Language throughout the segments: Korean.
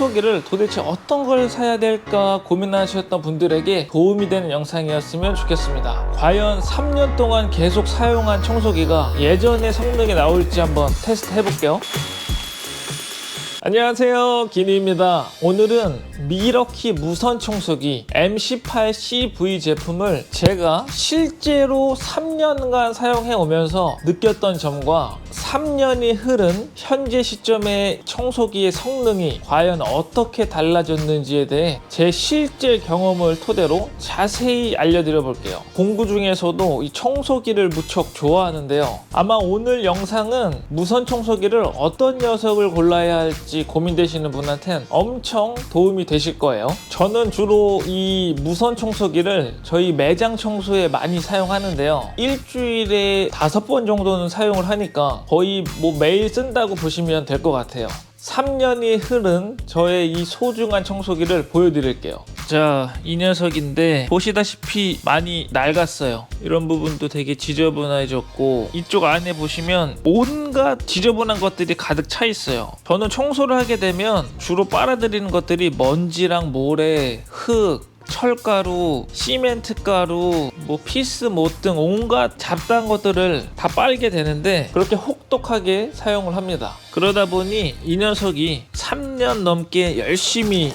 청소기를 도대체 어떤 걸 사야 될까 고민하셨던 분들에게 도움이 되는 영상이었으면 좋겠습니다. 과연 3년 동안 계속 사용한 청소기가 예전의 성능이 나올지 한번 테스트 해볼게요. 안녕하세요. 기니입니다. 오늘은 미러키 무선 청소기 M18CV 제품을 제가 실제로 3년간 사용해 오면서 느꼈던 점과 3년이 흐른 현재 시점의 청소기의 성능이 과연 어떻게 달라졌는지에 대해 제 실제 경험을 토대로 자세히 알려드려 볼게요. 공구 중에서도 이 청소기를 무척 좋아하는데요. 아마 오늘 영상은 무선 청소기를 어떤 녀석을 골라야 할지 고민되시는 분한텐 엄청 도움이 되실 거예요. 저는 주로 이 무선 청소기를 저희 매장 청소에 많이 사용하는데요. 일주일에 다섯 번 정도는 사용을 하니까 거의 뭐 매일 쓴다고 보시면 될 것 같아요. 3년이 흐른 저의 이 소중한 청소기를 보여드릴게요. 자, 이 녀석인데 보시다시피 많이 낡았어요. 이런 부분도 되게 지저분해졌고 이쪽 안에 보시면 온갖 지저분한 것들이 가득 차 있어요. 저는 청소를 하게 되면 주로 빨아들이는 것들이 먼지랑 모래, 흙, 철가루, 시멘트 가루, 뭐 피스 못 등 온갖 잡다한 것들을 다 빨게 되는데 그렇게 혹독하게 사용을 합니다. 그러다 보니 이 녀석이 3년 넘게 열심히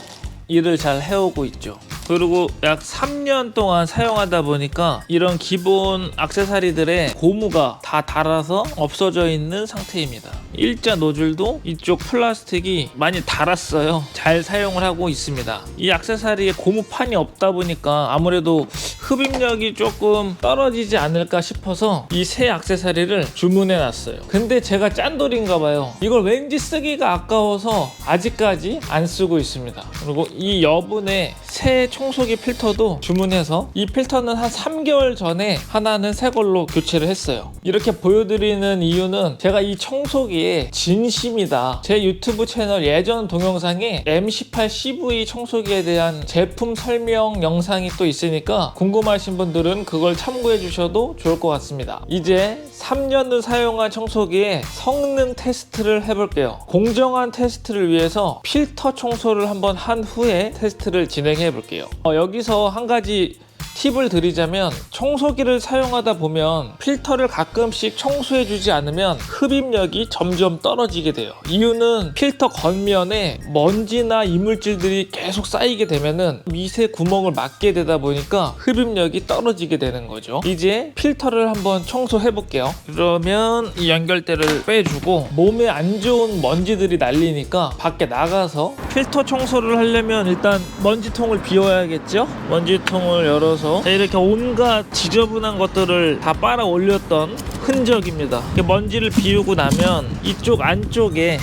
일을 잘 해오고 있죠. 그리고 약 3년 동안 사용하다 보니까 이런 기본 악세사리들의 고무가 다 닳아서 없어져 있는 상태입니다. 일자 노즐도 이쪽 플라스틱이 많이 닳았어요. 잘 사용을 하고 있습니다. 이 악세사리에 고무판이 없다 보니까 아무래도 흡입력이 조금 떨어지지 않을까 싶어서 이 새 악세사리를 주문해 놨어요. 근데 제가 짠돌인가 봐요. 이걸 왠지 쓰기가 아까워서 아직까지 안 쓰고 있습니다. 그리고 이 여분의 새 청소기 필터도 주문해서 이 필터는 한 3개월 전에 하나는 새 걸로 교체를 했어요. 이렇게 보여드리는 이유는 제가 이 청소기에 진심이다. 제 유튜브 채널 예전 동영상에 M18CV 청소기에 대한 제품 설명 영상이 또 있으니까 궁금 하신 분들은 그걸 참고해 주셔도 좋을 것 같습니다. 이제 3년을 사용한 청소기의 성능 테스트를 해볼게요. 공정한 테스트를 위해서 필터 청소를 한번 한 후에 테스트를 진행해 볼게요. 어, 여기서 한 가지 팁을 드리자면 청소기를 사용하다 보면 필터를 가끔씩 청소해 주지 않으면 흡입력이 점점 떨어지게 돼요. 이유는 필터 겉면에 먼지나 이물질들이 계속 쌓이게 되면은 미세 구멍을 막게 되다 보니까 흡입력이 떨어지게 되는 거죠. 이제 필터를 한번 청소해 볼게요. 그러면 이 연결대를 빼주고 몸에 안 좋은 먼지들이 날리니까 밖에 나가서 필터 청소를 하려면 일단 먼지통을 비워야겠죠? 먼지통을 열어서 자, 이렇게 온갖 지저분한 것들을 다 빨아 올렸던 흔적입니다. 먼지를 비우고 나면 이쪽 안쪽에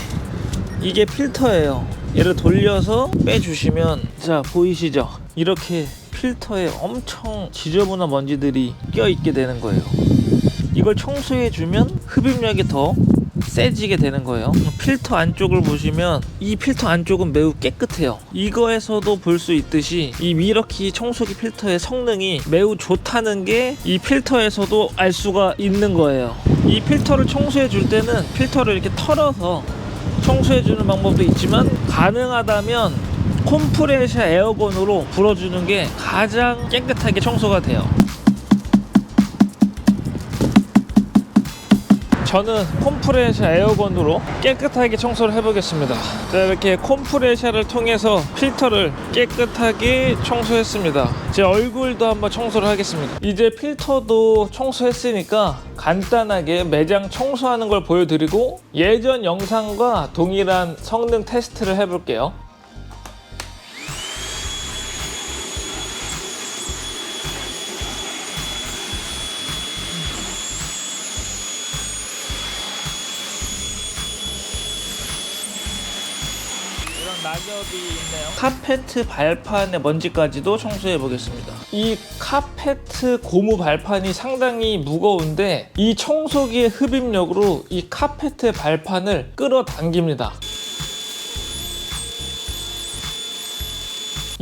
이게 필터예요. 얘를 돌려서 빼주시면 자 보이시죠? 이렇게 필터에 엄청 지저분한 먼지들이 껴 있게 되는 거예요. 이걸 청소해 주면 흡입력이 더 세지게 되는 거예요. 필터 안쪽을 보시면 이 필터 안쪽은 매우 깨끗해요. 이거에서도 볼 수 있듯이 이 미러키 청소기 필터의 성능이 매우 좋다는 게 이 필터에서도 알 수가 있는 거예요. 이 필터를 청소해 줄 때는 필터를 이렇게 털어서 청소해 주는 방법도 있지만 가능하다면 콤프레셔 에어건으로 불어주는 게 가장 깨끗하게 청소가 돼요. 저는 콤프레셔 에어건으로 깨끗하게 청소를 해보겠습니다. 자, 이렇게 콤프레셔를 통해서 필터를 깨끗하게 청소했습니다. 제 얼굴도 한번 청소를 하겠습니다. 이제 필터도 청소했으니까 간단하게 매장 청소하는 걸 보여드리고 예전 영상과 동일한 성능 테스트를 해볼게요. 낙엽이 있네요. 카페트 발판의 먼지까지도 청소해 보겠습니다. 이 카페트 고무 발판이 상당히 무거운데 이 청소기의 흡입력으로 이 카페트 발판을 끌어당깁니다.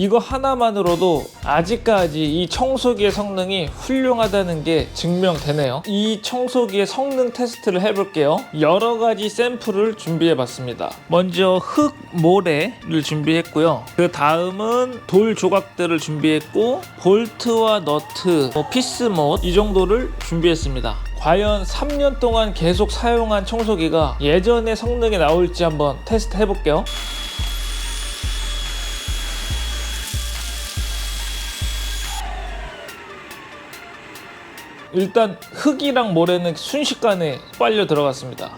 이거 하나만으로도 아직까지 이 청소기의 성능이 훌륭하다는 게 증명되네요. 이 청소기의 성능 테스트를 해볼게요. 여러 가지 샘플을 준비해 봤습니다. 먼저 흙 모래를 준비했고요. 그 다음은 돌 조각들을 준비했고 볼트와 너트, 뭐 피스못 이 정도를 준비했습니다. 과연 3년 동안 계속 사용한 청소기가 예전의 성능이 나올지 한번 테스트 해볼게요. 일단 흙이랑 모래는 순식간에 빨려 들어갔습니다.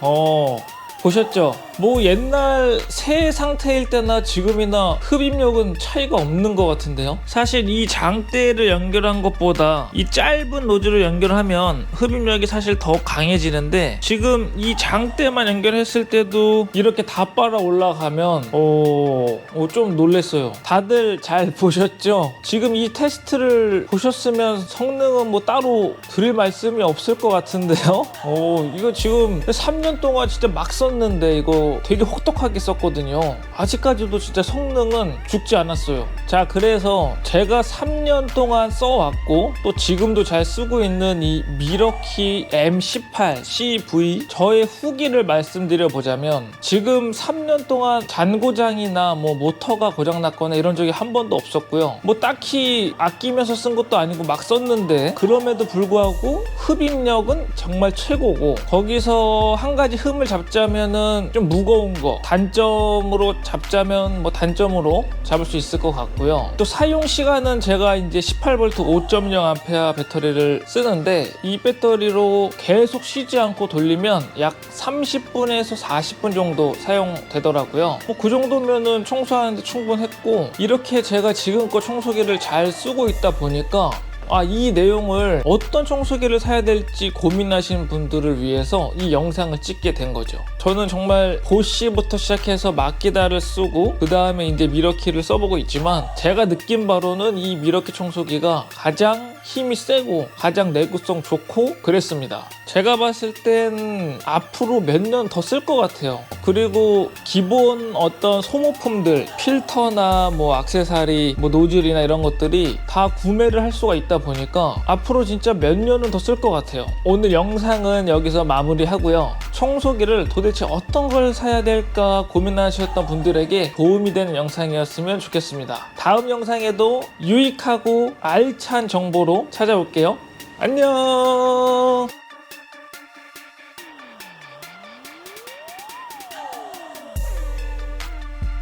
어 보셨죠? 뭐 옛날 새 상태일 때나 지금이나 흡입력은 차이가 없는 것 같은데요. 사실 이 장대를 연결한 것보다 이 짧은 노즐을 연결하면 흡입력이 사실 더 강해지는데 지금 이 장대만 연결했을 때도 이렇게 다 빨아 올라가면 어, 어, 좀 놀랬어요. 다들 잘 보셨죠? 지금 이 테스트를 보셨으면 성능은 뭐 따로 드릴 말씀이 없을 것 같은데요. 어, 이거 지금 3년 동안 진짜 막 썼는데 이거 되게 혹독하게 썼거든요. 아직까지도 진짜 성능은 죽지 않았어요. 자, 그래서 제가 3년 동안 써왔고 또 지금도 잘 쓰고 있는 이 미러키 M18 CV 저의 후기를 말씀드려 보자면 지금 3년 동안 잔고장이나 뭐 모터가 고장났거나 이런 적이 한 번도 없었고요. 뭐 딱히 아끼면서 쓴 것도 아니고 막 썼는데 그럼에도 불구하고 흡입력은 정말 최고고 거기서 한 가지 흠을 잡자면 은 좀 무거운 거 단점으로 잡자면 뭐 단점으로 잡을 수 있을 것 같고요. 또 사용 시간은 제가 이제 18V 5.0A 배터리를 쓰는데 이 배터리로 계속 쉬지 않고 돌리면 약 30분에서 40분 정도 사용되더라고요. 뭐 그 정도면은 청소하는데 충분했고 이렇게 제가 지금껏 청소기를 잘 쓰고 있다 보니까 아, 이 내용을 어떤 청소기를 사야 될지 고민하시는 분들을 위해서 이 영상을 찍게 된 거죠. 저는 정말 보쉬부터 시작해서 마키다를 쓰고 그 다음에 이제 미러키를 써보고 있지만 제가 느낀 바로는 이 미러키 청소기가 가장 힘이 세고 가장 내구성 좋고 그랬습니다. 제가 봤을 땐 앞으로 몇 년 더 쓸 것 같아요. 그리고 기본 어떤 소모품들 필터나 뭐 악세사리 뭐 노즐이나 이런 것들이 다 구매를 할 수가 있다 보니까 앞으로 진짜 몇 년은 더 쓸 것 같아요. 오늘 영상은 여기서 마무리하고요. 청소기를 도대체 어떤 걸 사야 될까 고민하셨던 분들에게 도움이 되는 영상이었으면 좋겠습니다. 다음 영상에도 유익하고 알찬 정보로 찾아올게요. 안녕!